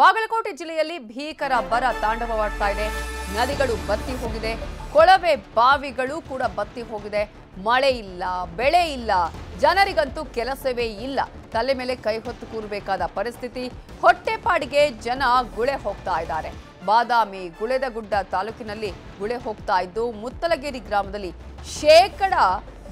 ಬಾಗಲಕೋಟೆ ಜಿಲ್ಲೆಯಲ್ಲಿ ಭೀಕರ ಬರ ತಾಂಡವವಾಡ್ತಾ ಇದೆ. ನದಿಗಳು ಬತ್ತಿ ಹೋಗಿದೆ. ಕೊಳವೆ ಬಾವಿಗಳು ಕೂಡ ಬತ್ತಿ ಹೋಗಿದೆ. ಮಳೆ ಇಲ್ಲ, ಬೆಳೆ ಇಲ್ಲ. ಜನರಿಗಂತೂ ಕೆಲಸವೇ ಇಲ್ಲ. ತಲೆ ಮೇಲೆ ಕೈ ಹೊತ್ತು ಕೂರಬೇಕಾದ ಪರಿಸ್ಥಿತಿ. ಹೊಟ್ಟೆಪಾಡಿಗೆ ಜನ ಗುಳೆ ಹೋಗ್ತಾ ಇದ್ದಾರೆ. ಬಾದಾಮಿ ಗುಳೆದಗುಡ್ಡ ತಾಲೂಕಿನಲ್ಲಿ ಗುಳೆ ಹೋಗ್ತಾ ಇದ್ದು ಮುತ್ತಲಗೇರಿ ಗ್ರಾಮದಲ್ಲಿ ಶೇಕಡ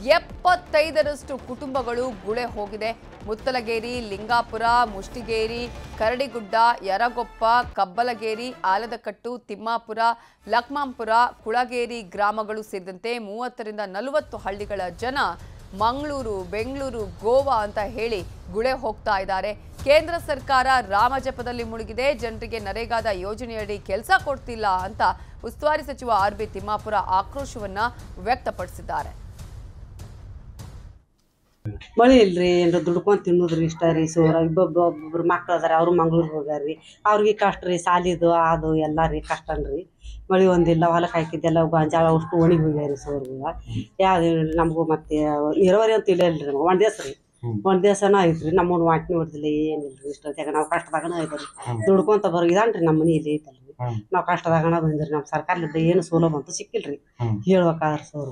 ಎಪ್ಪತ್ತೈದರಷ್ಟು ಕುಟುಂಬಗಳು ಗುಳೆ ಹೋಗಿದೆ. ಮುತ್ತಲಗೇರಿ, ಲಿಂಗಾಪುರ, ಮುಷ್ಟಿಗೇರಿ, ಕರಡಿಗುಡ್ಡ, ಯರಗೊಪ್ಪ, ಕಬ್ಬಲಗೇರಿ, ಆಲದಕಟ್ಟು, ತಿಮ್ಮಾಪುರ, ಲಕ್ಮಾಂಪುರ, ಕುಳಗೇರಿ ಗ್ರಾಮಗಳು ಸೇರಿದಂತೆ ಮೂವತ್ತರಿಂದ ನಲವತ್ತು ಹಳ್ಳಿಗಳ ಜನ ಮಂಗಳೂರು, ಬೆಂಗಳೂರು, ಗೋವಾ ಅಂತ ಹೇಳಿ ಗುಳೆ ಹೋಗ್ತಾ ಇದ್ದಾರೆ. ಕೇಂದ್ರ ಸರ್ಕಾರ ರಾಮಜಪದಲ್ಲಿ ಮುಳುಗಿದೆ. ಜನರಿಗೆ ನರೇಗಾದ ಯೋಜನೆಯಡಿ ಕೆಲಸ ಕೊಡ್ತಿಲ್ಲ ಅಂತ ಉಸ್ತುವಾರಿ ಸಚಿವ ಆರ್ ಬಿ ತಿಮ್ಮಾಪುರ ಆಕ್ರೋಶವನ್ನ ವ್ಯಕ್ತಪಡಿಸಿದ್ದಾರೆ. ಮಳೆ ಇಲ್ರಿ ಏನ್ರ ದುಡ್ಕೊಂಡ್ ತಿನ್ನೋದ್ರಿ ಇಷ್ಟ ರೀ. ಸೋರ ಒಬ್ಬೊಬ್ಬೊಬ್ರು ಮಕ್ಳು ಅದಾರ ಅವ್ರು ಮಂಗ್ಳೂರ್ ಹೋಗ್ಯಾರ್ರಿ ಅವ್ರಿಗೆ ಕಷ್ಟ ರೀ ಸಾಲಿದು ಅದು ಎಲ್ಲ ರೀ ಕಷ್ಟನ್ರಿ ಮಳೆ ಒಂದಿಲ್ಲ ಹೊಲಕ್ಕೆ ಹಾಕಿದ್ದೆಲ್ಲ ಗಾಂಜಾಳ ಅಷ್ಟು ಒಣಗಿ ಹೋಗ್ಯಾರಿ ಸೋರ್ಗಳ ಯಾವ್ದು ನಮಗೂ ಮತ್ತೆ ನೀರಾವರಿ ಅಂತ ಇಲ್ಲ ಇಲ್ರಿ ಒಂದ್ ದಿವಸ ರೀ. ಒಂದ್ ದಿವಸನ ಐತ್ರಿ ನಮ್ಮನ್ನ ವಾಟ್ನಿ ಹೊಡ್ದಿಲ್ಲ ಏನಿಲ್ರಿ ಇಷ್ಟೊತ್ತಾಗ ನಾವು ಕಷ್ಟದಾಗನ ಐತ್ರಿ ದುಡ್ಕೊಂತ ಬರೋ ಇದಾನ್ರಿ ನಮ್ಮ ಮನೆ ಇಲ್ಲಿ ಐತಲ್ರಿ. ನಾವು ಕಷ್ಟದಾಗಣ ಬಂದ್ರಿ ನಮ್ಮ ಸರ್ಕಾರದಿಂದ ಏನು ಸೌಲಭ್ಯ ಅಂತೂ ಸಿಕ್ಕಿಲ್ರಿ. ಹೇಳ್ಬೇಕಾದ್ರ ಸರ್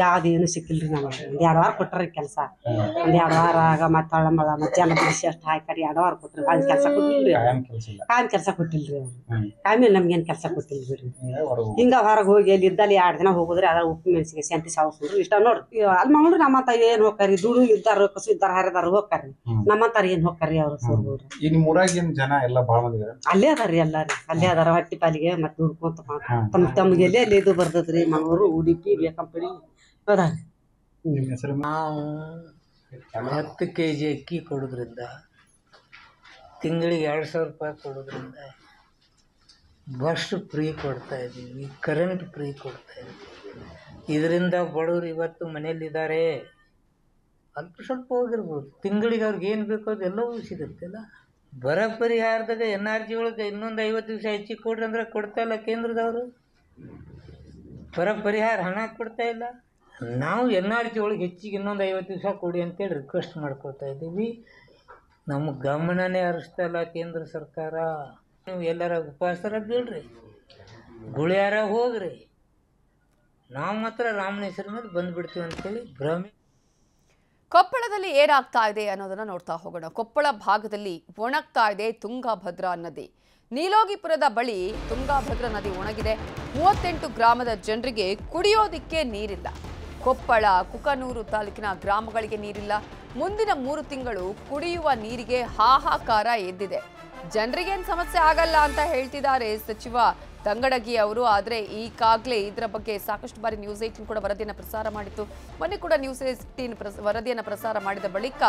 ಯಾವ್ದೇನು ಏನು ಸಿಕ್ಕಿಲ್ರಿ ನಮಗೆ. ಒಂದ್ ಎರಡು ವಾರ ಕೊಟ್ರಿ ಕೆಲಸ. ಒಂದ್ ಎರಡು ವಾರ ಆಗ ಮತ್ತ ಮಳ ಮತ್ತೆ ಜನ ಬಿಡಿಸಿ ಅಷ್ಟು ಹಾಕಿ ಎರಡು ವಾರ ಕೊಟ್ರಿ ಕಾಯಂ ಕೆಲಸ ಕೊಟ್ಟಿಲ್ರಿ. ಅವ್ರು. ಕಾಯಂ ಕೆಲಸ ಕೊಟ್ಟಿಲ್ರಿ ಅವ್ರು. ಹ್ಮ್. ಕಾಯಂ ನಮ್ಗೇನು ಕೆಲಸ ಕೊಟ್ಟಿಲ್ಲ ಬಿಡ್ರಿ ಹಿಂಗೆ. ಹೊರಗೆ ಹೋಗಿ ಅಲ್ಲಿ ಇದ್ದಲ್ಲಿ ಎರಡ್ ದಿನ ಹೋಗುದ್ರಿ ಅದ್ರ ಉಪ್ಪು ಮೆಣಸಿಗೆ ಸಂತಿ ಸಾವಸ್ರು ಇಷ್ಟ ನೋಡ್ರಿ. ಅಲ್ಲಿ ಮಾಡ್ರಿ ನಮ್ಮಂತ ಏನ್ ಹೋಗ್ತಾರಿ ದುಡು ಇದ್ದಾರ ಕಸು ಇದ್ದಾರ ಹರಿದಾರ ಹೋಗ್ತಾರಿ ನಮ್ಮ ನಮ್ಮಂತಾರ ಏನ್ ಹೋಗ್ತಾರಿ ಅವ್ರ ಸೋರ್ಗಳು ಈಗ ನಿಮ್ಮ ಊರಾಗ ಏನ್ ಜನ ಎಲ್ಲ ಭಾಳ ಮಂದಿ ಇದಾರೆ? ಅಲ್ಲೇ ಅದಾರಿ ಎಲ್ಲಾರಿ. ಅಲ್ಲೇ ಅದಾರ ಹಟ್ಟಿ ಪಾಲಿಗೆ ಮತ್ತೆ ದುಡ್ಕೊಂತ. ತಮ್ಮ ತಮ್ಗೆ ಎಲ್ಲೇ ಅಲ್ಲಿ ಇದು ಬರ್ತದ್ರಿ ಮಂಗಳೂರು ಉಡುಪಿ ಬಿ ಕಂಪನಿ ನಿಮ್ಮ ಹೆಸರು? ನಾವು ಹತ್ತು ಕೆ ಜಿ ಅಕ್ಕಿ ಕೊಡೋದ್ರಿಂದ ತಿಂಗಳಿಗೆ ಎರಡು ಸಾವಿರ ರೂಪಾಯಿ ಕೊಡೋದ್ರಿಂದ ಬಸ್ ಫ್ರೀ ಕೊಡ್ತಾ ಇದ್ದೀವಿ ಕರೆಂಟ್ ಫ್ರೀ ಕೊಡ್ತಾ ಇದ್ದೀವಿ. ಇದರಿಂದ ಬಡವರು ಇವತ್ತು ಮನೆಯಲ್ಲಿದ್ದಾರೆ ಅಲ್ಪ ಸ್ವಲ್ಪ ಹೋಗಿರ್ಬೋದು. ತಿಂಗಳಿಗೆ ಅವ್ರಿಗೆ ಏನು ಬೇಕೋ ಅದೆಲ್ಲವೂ ಸಿಗುತ್ತಲ್ಲ. ಬರ ಪರಿಹಾರದಾಗ ಎನ್ ಆರ್ ಜಿ ಒಳಗೆ ಇನ್ನೊಂದು ಐವತ್ತು ದಿವಸ ಹೆಚ್ಚಿಗೆ ಕೊಡ್ರಿ ಅಂದ್ರೆ ಕೊಡ್ತಾ ಇಲ್ಲ ಕೇಂದ್ರದವರು? ಬರ ಪರಿಹಾರ ಹಣ ಕೊಡ್ತಾ ಇಲ್ಲ. ನಾವು ಎನ್ ಆರ್ ಜಿ ಒಳಗೆ ಹೆಚ್ಚಿಗೆ ಇನ್ನೊಂದು ಐವತ್ತು ದಿವಸ ಕೊಡಿ ಅಂತೇಳಿ ರಿಕ್ವೆಸ್ಟ್ ಮಾಡ್ಕೊಳ್ತಾ ಇದ್ದೀವಿ. ನಮ್ಮ ಗಮನನೇ ಹರಿಸ್ತಾ ಇಲ್ಲ ಕೇಂದ್ರ ಸರ್ಕಾರ. ನೀವು ಎಲ್ಲರ ಉಪವಾಸರ ಬೀಳ್ರಿ. ಗುಳಿಯಾರ ಹೋಗ್ರಿ. ನಾವು ಮಾತ್ರ ರಾಮನ ಹೆಸರು ಮೇಲೆ ಬಂದ್ಬಿಡ್ತೀವಿ ಅಂತೇಳಿ ಭ್ರಮೆ. ಕೊಪ್ಪಳದಲ್ಲಿ ಏನಾಗ್ತಾ ಇದೆ ಅನ್ನೋದನ್ನ ನೋಡ್ತಾ ಹೋಗೋಣ. ಕೊಪ್ಪಳ ಭಾಗದಲ್ಲಿ ಒಣಗ್ತಾ ಇದೆ ತುಂಗಾಭದ್ರಾ ನದಿ. ನೀಲೋಗಿಪುರದ ಬಳಿ ತುಂಗಾಭದ್ರಾ ನದಿ ಒಣಗಿದೆ. ಮೂವತ್ತೆಂಟು ಗ್ರಾಮದ ಜನರಿಗೆ ಕುಡಿಯೋದಿಕ್ಕೆ ನೀರಿಲ್ಲ. ಕೊಪ್ಪಳ, ಕುಕನೂರು ತಾಲೂಕಿನ ಗ್ರಾಮಗಳಿಗೆ ನೀರಿಲ್ಲ. ಮುಂದಿನ ಮೂರು ತಿಂಗಳು ಕುಡಿಯುವ ನೀರಿಗೆ ಹಾಹಾಕಾರ ಎದ್ದಿದೆ. ಜನರಿಗೇನು ಸಮಸ್ಯೆ ಆಗಲ್ಲ ಅಂತ ಹೇಳ್ತಿದ್ದಾರೆ ಸಚಿವ ತಂಗಡಗಿ ಅವರು, ಆದರೆ ಈಗಾಗಲೇ ಇದರ ಬಗ್ಗೆ ಸಾಕಷ್ಟು ಬಾರಿ ನ್ಯೂಸ್ ಏಯ್ಟೀನ್ ಕೂಡ ವರದಿಯನ್ನು ಪ್ರಸಾರ ಮಾಡಿತ್ತು. ಮೊನ್ನೆ ಕೂಡ ನ್ಯೂಸ್ ಏಯ್ಟೀನ್ ವರದಿಯನ್ನು ಪ್ರಸಾರ ಮಾಡಿದ ಬಳಿಕ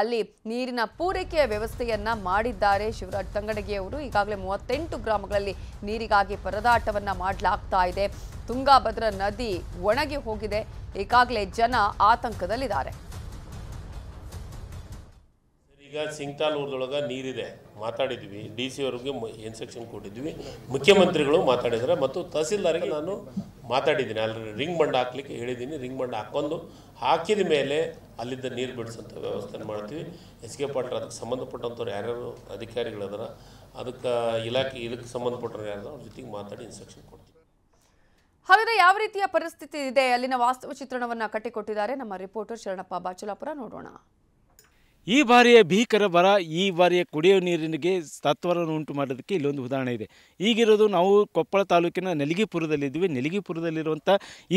ಅಲ್ಲಿ ನೀರಿನ ಪೂರೈಕೆಯ ವ್ಯವಸ್ಥೆಯನ್ನು ಮಾಡಿದ್ದಾರೆ ಶಿವರಾಜ್ ತಂಗಡಗಿ ಅವರು. ಈಗಾಗಲೇ ಮೂವತ್ತೆಂಟು ಗ್ರಾಮಗಳಲ್ಲಿ ನೀರಿಗಾಗಿ ಪರದಾಟವನ್ನು ಮಾಡಲಾಗ್ತಾ ಇದೆ. ತುಂಗಾಭದ್ರಾ ನದಿ ಒಣಗಿ ಹೋಗಿದೆ. ಈಗಾಗಲೇ ಜನ ಆತಂಕದಲ್ಲಿದ್ದಾರೆ. ಈಗ ಸಿಂಗ್ತಾಲ್ ಊರ್ದೊಳಗೆ ನೀರಿದೆ. ಮಾತಾಡಿದ್ವಿ. ಡಿ ಸಿ ಅವ್ರಿಗೆ ಇನ್ಸ್ಟ್ರಕ್ಷನ್ ಕೊಟ್ಟಿದ್ವಿ. ಮುಖ್ಯಮಂತ್ರಿಗಳು ಮಾತಾಡಿದ್ದಾರೆ ಮತ್ತು ತಹಸೀಲ್ದಾರಿಗೆ ನಾನು ಮಾತಾಡಿದ್ದೀನಿ. ಅಲ್ಲಿ ರಿಂಗ್ ಬಂಡ್ ಹಾಕ್ಲಿಕ್ಕೆ ಹೇಳಿದ್ದೀನಿ. ರಿಂಗ್ ಬಂಡ್ ಹಾಕ್ಕೊಂಡು ಹಾಕಿದ ಮೇಲೆ ಅಲ್ಲಿದ್ದ ನೀರು ಬಿಡಿಸೋಂಥ ವ್ಯವಸ್ಥೆ ಮಾಡ್ತೀವಿ. ಎಸ್ ಕೆ ಪಾಟ್ರ್ ಅದಕ್ಕೆ ಸಂಬಂಧಪಟ್ಟಂಥವ್ರು ಯಾರ್ಯಾರು ಅಧಿಕಾರಿಗಳದಾರ, ಅದಕ್ಕೆ ಇಲಾಖೆ ಇದಕ್ಕೆ ಸಂಬಂಧಪಟ್ಟವ್ರು ಯಾರು ಅವ್ರ ಜೊತೆಗೆ ಮಾತಾಡಿ ಇನ್ಸ್ಟ್ರಕ್ಷನ್ ಕೊಡ್ತೀವಿ. ಹಾಗಾದ್ರೆ ಯಾವ ರೀತಿಯ ಪರಿಸ್ಥಿತಿ ಇದೆ? ಅಲ್ಲಿನ ವಾಸ್ತವ ಚಿತ್ರಣವನ್ನು ಕಟ್ಟಿಕೊಟ್ಟಿದ್ದಾರೆ. ನಮ್ಮ ರಿಪೋರ್ಟರ್ ಶರಣಪ್ಪ ಬಾಚಲಾಪುರ ನೋಡೋಣ. ಈ ಬಾರಿಯ ಭೀಕರ ಬರ, ಈ ಬಾರಿಯ ಕುಡಿಯುವ ನೀರಿನಿಗೆ ತತ್ವರನ್ನು ಉಂಟು ಮಾಡೋದಕ್ಕೆ ಇಲ್ಲೊಂದು ಉದಾಹರಣೆ ಇದೆ. ಈಗಿರೋದು ನಾವು ಕೊಪ್ಪಳ ತಾಲೂಕಿನ ನೆಲಗಿಪುರದಲ್ಲಿದ್ದೀವಿ. ನೆಲಗಿಪುರದಲ್ಲಿರುವಂಥ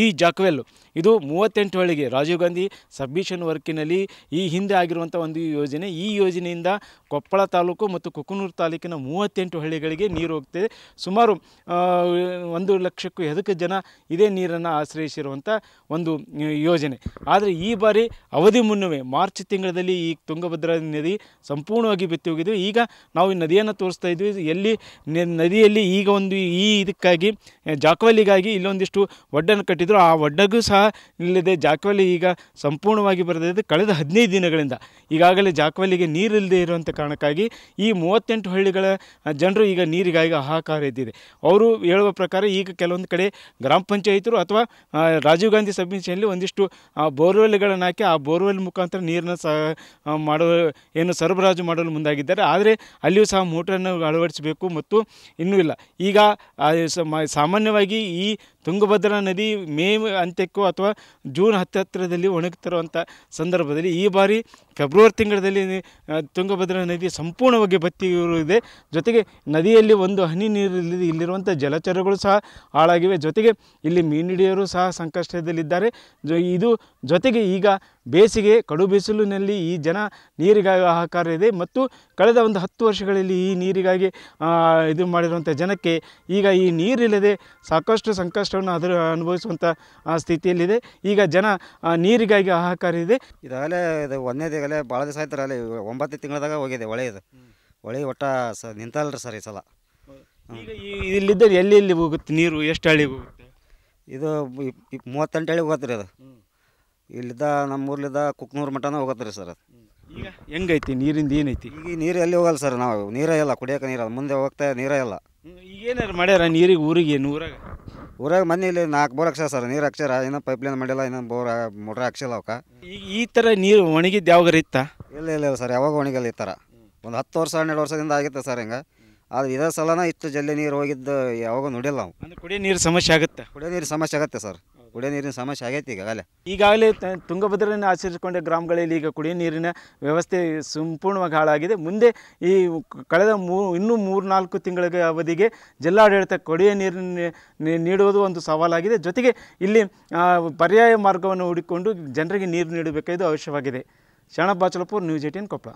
ಈ ಜಾಕ್ವೆಲ್, ಇದು ಮೂವತ್ತೆಂಟು ಹಳಿಗೆ ರಾಜೀವ್ ಗಾಂಧಿ ಸಬ್ಮಿಷನ್ ವರ್ಕಿನಲ್ಲಿ ಈ ಹಿಂದೆ ಆಗಿರುವಂಥ ಒಂದು ಯೋಜನೆ. ಈ ಯೋಜನೆಯಿಂದ ಕೊಪ್ಪಳ ತಾಲೂಕು ಮತ್ತು ಕುಕನೂರು ತಾಲೂಕಿನ ಮೂವತ್ತೆಂಟು ಹಳ್ಳಿಗಳಿಗೆ ನೀರು ಹೋಗ್ತಿದೆ. ಸುಮಾರು ಒಂದು ಲಕ್ಷಕ್ಕೂ ಎದಕ್ಕೆ ಜನ ಇದೇ ನೀರನ್ನು ಆಶ್ರಯಿಸಿರುವಂಥ ಒಂದು ಯೋಜನೆ. ಆದರೆ ಈ ಬಾರಿ ಅವಧಿ ಮುನ್ನವೇ, ಮಾರ್ಚ್ ತಿಂಗಳಲ್ಲಿ ಈ ತುಂಗಭದ್ರಾ ನದಿ ಸಂಪೂರ್ಣವಾಗಿ ಬೆತ್ತಿ ಹೋಗಿದ್ವಿ ಈಗ ನಾವು ಈ ನದಿಯನ್ನು ತೋರಿಸ್ತಾ ಇದ್ವಿ. ಎಲ್ಲಿ ನದಿಯಲ್ಲಿ ಈಗ ಒಂದು ಈ ಇದಕ್ಕಾಗಿ ಜಾಕ್ವಾಲಿಗಾಗಿ ಇಲ್ಲೊಂದಿಷ್ಟು ಒಡ್ಡನ್ನು ಕಟ್ಟಿದ್ರು. ಆ ಒಡ್ಡಗೂ ಸಹ ಇಲ್ಲದೆ ಜಾಕವಲ್ಲಿ ಈಗ ಸಂಪೂರ್ಣವಾಗಿ ಬರೆದಿದೆ. ಕಳೆದ ಹದಿನೈದು ದಿನಗಳಿಂದ ಈಗಾಗಲೇ ಜಾಕವಲ್ಲಿಗೆ ನೀರಿಲ್ಲದೆ ಇರುವಂಥ ಕಾರಣಕ್ಕಾಗಿ ಈ ಮೂವತ್ತೆಂಟು ಹಳ್ಳಿಗಳ ಜನರು ಈಗ ನೀರಿಗಾಗಿ ಹಾಹಾಕಾರ ಇದ್ದಿದೆ ಅವರು ಹೇಳುವ ಪ್ರಕಾರ ಈಗ ಕೆಲವೊಂದು ಕಡೆ ಗ್ರಾಮ ಪಂಚಾಯಿತರು ಅಥವಾ ರಾಜೀವ್ ಗಾಂಧಿ ಸಬ್ಮಿಷನಲ್ಲಿ ಒಂದಿಷ್ಟು ಬೋರ್ವೆಲ್ಗಳನ್ನು ಹಾಕಿ ಆ ಬೋರ್ವೆಲ್ ಮುಖಾಂತರ ನೀರನ್ನು ಸಹ ಆ, ಮಾಡೋ ಏನು ಸರಬರಾಜು ಮಾಡಲು ಮುಂದಾಗಿದ್ದಾರೆ. ಆದರೆ ಅಲ್ಲಿಯೂ ಸಹ ಮೋಟರನ್ನು ಅಳವಡಿಸಬೇಕು ಮತ್ತು ಇನ್ನೂ ಇಲ್ಲ. ಈಗ ಸಾಮಾನ್ಯವಾಗಿ ಈ ತುಂಗಭದ್ರಾ ನದಿ ಮೇ ಅಂತ್ಯಕ್ಕೂ ಅಥವಾ ಜೂನ್ ಹತ್ತಿರದಲ್ಲಿ ಒಣಗುತ್ತಿರುವಂಥ ಸಂದರ್ಭದಲ್ಲಿ ಈ ಬಾರಿ ಫೆಬ್ರವರಿ ತಿಂಗಳಲ್ಲಿ ತುಂಗಭದ್ರಾ ನದಿ ಸಂಪೂರ್ಣವಾಗಿ ಬತ್ತಿ ಇರುವುದಿದೆ. ಜೊತೆಗೆ ನದಿಯಲ್ಲಿ ಒಂದು ಹನಿ ನೀರಿಲ್ಲದೆ ಇಲ್ಲಿರುವಂಥ ಜಲಚರಗಳು ಸಹ ಹಾಳಾಗಿವೆ. ಜೊತೆಗೆ ಇಲ್ಲಿ ಮೀನಿಡಿಯರು ಸಹ ಸಂಕಷ್ಟದಲ್ಲಿದ್ದಾರೆ. ಇದು ಜೊತೆಗೆ ಈಗ ಬೇಸಿಗೆ ಕಡು ಬಿಸಿಲಿನಲ್ಲಿ ಈ ಜನ ನೀರಿಗಾಗಿ ಹಾಹಾಕಾರ ಇದೆ ಮತ್ತು ಕಳೆದ ಒಂದು ಹತ್ತು ವರ್ಷಗಳಲ್ಲಿ ಈ ನೀರಿಗಾಗಿ ಇದು ಮಾಡಿರುವಂಥ ಜನಕ್ಕೆ ಈಗ ಈ ನೀರಿಲ್ಲದೆ ಸಾಕಷ್ಟು ಸಂಕಷ್ಟವನ್ನು ಅದರ ಅನುಭವಿಸುವಂಥ ಸ್ಥಿತಿಯಲ್ಲಿದೆ. ಈಗ ಜನ ನೀರಿಗಾಗಿ ಹಾಹಾಕಾರ ಇದೆ. ಇದಾಗಲೇ ಇದು ಒಂದನೇದಾಗಲೇ ಭಾಳ ದಿವಸ ಆಯ್ತು ಅಲ್ಲಿ ಒಂಬತ್ತು ತಿಂಗಳದಾಗ ಹೋಗಿದೆ ಹೊಳೆ ಇದು. ಹೊಳೆ ಒಟ್ಟ ಸ ನಿಂತಲ್ರಿ ಸರ್ ಈ ಸಲ. ಈಗ ಈ ಇಲ್ಲಿದ್ದರೆ ಎಲ್ಲಿ ಎಲ್ಲಿ ಹೋಗುತ್ತೆ ನೀರು ಎಷ್ಟು ಹಳ್ಳಿಗೆ ಹೋಗುತ್ತೆ? ಇದು ಮೂವತ್ತೆಂಟು ಹಳ್ಳಿಗೆ ಹೋಗತ್ತೆ ರೀ ಅದು ಇಲ್ಲಿದ್ದ ನಮ್ಮ ಊರ್ಲಿದ್ದ ಕುಕ್ನೂರು ಮಠನ ಹೋಗತ್ತೆ ರೀ ಸರ್ ಅದು. ಈಗ ಹೆಂಗೈತಿ ನೀರಿಂದ ಏನೈತಿ? ಈಗ ಈ ನೀರು ಎಲ್ಲಿ ಹೋಗಲ್ಲ ಸರ್ ನಾವು ನೀರೇ ಇಲ್ಲ ಕುಡಿಯೋಕೆ ನೀರು ಮುಂದೆ ಹೋಗ್ತಾ ನೀರೇ ಇಲ್ಲ. ಏನಾರು ಮಾಡ್ಯಾರ ನೀರಿಗೆ ಊರಿಗೆ ಏನು ಊರಾಗ? ಊರಾಗ ಮೊನ್ನೆ ಇಲ್ಲಿ ನಾಲ್ಕು ಬೋರ್ ಹಾಕ್ಸ್ಯಾರ ಸರ್ ನೀರು ಹಾಕ್ಸ್ಯಾರ ಇನ್ನೂ ಪೈಪ್ಲೈನ್ ಮಾಡಿಲ್ಲ ಇನ್ನೊಂದು ಬೋರ್ ಮೋಟ್ರ್ ಹಾಕ್ಸಿಲ್ಲ ಅವಕ್ಕೆ. ಈಗ ಈ ಥರ ನೀರು ಒಣಗಿದ್ದು ಯಾವಾಗ ಇತ್ತ? ಇಲ್ಲ ಇಲ್ಲ ಇಲ್ಲ ಸರ್ ಯಾವಾಗ ಒಣಗಲ್ಲ ಈ ಥರ ಒಂದು ಹತ್ತು ವರ್ಷ ಹನ್ನೆರಡು ವರ್ಷದಿಂದ ಆಗಿತ್ತು ಸರ್ ಹಿಂಗೆ. ಆದ್ರೆ ಇದೇ ಸಲನ ಇಷ್ಟು ಜಲ್ಲಿ ನೀರು ಹೋಗಿದ್ದು ಯಾವಾಗ ನೋಡಿಲ್ಲ ನಾವು. ಅಂದ್ರೆ ಕುಡಿಯೋ ನೀರು ಸಮಸ್ಯೆ ಆಗುತ್ತೆ? ಕುಡಿಯೋ ನೀರು ಸಮಸ್ಯೆ ಆಗುತ್ತೆ ಸರ್. ಕುಡಿಯೋ ನೀರಿನ ಸಮಸ್ಯೆ ಆಗೈತಿ ಈಗಾಗಲೇ. ಈಗಾಗಲೇ ತುಂಗಭದ್ರನ ಆಚರಿಸಿಕೊಂಡ ಗ್ರಾಮಗಳಲ್ಲಿ ಈಗ ಕುಡಿಯೋ ನೀರಿನ ವ್ಯವಸ್ಥೆ ಸಂಪೂರ್ಣವಾಗಿ ಹಾಳಾಗಿದೆ. ಮುಂದೆ ಈ ಕಳೆದ ಮೂ ಇನ್ನೂ ಮೂರು ನಾಲ್ಕು ತಿಂಗಳ ಅವಧಿಗೆ ಜಿಲ್ಲಾಡಳಿತ ಕುಡಿಯೋ ನೀರಿನ ನೀಡುವುದು ಒಂದು ಸವಾಲಾಗಿದೆ. ಜೊತೆಗೆ ಇಲ್ಲಿ ಪರ್ಯಾಯ ಮಾರ್ಗವನ್ನು ಹುಡುಕಿಕೊಂಡು ಜನರಿಗೆ ನೀರು ನೀಡಬೇಕಾದ ಅವಶ್ಯವಾಗಿದೆ. ಶರಣಬಾಚಲಪುರ್ ಬಾಚಲಪುರ್ ನ್ಯೂಸ್ ಏಟೀನ್ ಕೊಪ್ಪಳ